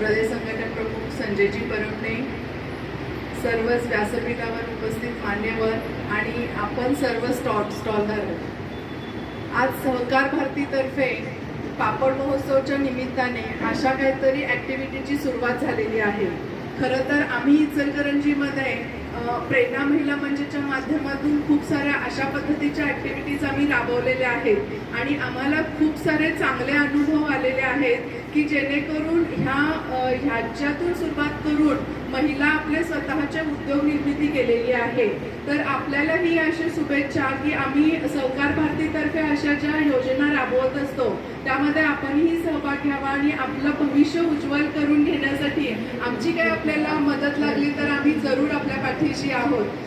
प्रदेश संघटन प्रमुख संजयजी परमणे सर्वच व्यासपीठावर उपस्थित मान्यवर आणि आपण सर्व स्टॉल स्टॉलधारक आज सहकार भारतीतर्फे पापड महोत्सवच्या निमित्ताने अशा काहीतरी ॲक्टिव्हिटीची सुरुवात झालेली आहे. खरं तर आम्ही इचलकरंजीमध्ये प्रेरणा महिला मंचच्या माध्यमातून खूप साऱ्या अशा पद्धतीच्या ॲक्टिव्हिटीज आम्ही राबवलेल्या आहेत. आणि आम्हाला खूप सारे चांगले अनुभव आलेले आहेत की जेणेकरून ह्या ह्याच्यातून सुरुवात करून महिला आपल्या स्वतःच्या उद्योग निर्मिती केलेली आहे. तर आपल्याला ही अशी शुभेच्छा की आम्ही सहकार भारतीतर्फे अशा ज्या योजना राबवत असतो त्यामध्ये आपणही सहभाग घ्यावा आणि आपलं भविष्य उज्ज्वल करून घेण्यासाठी आमची काय आपल्याला मदत लागली तर जरूर आपल्या पाठीशी आहोत.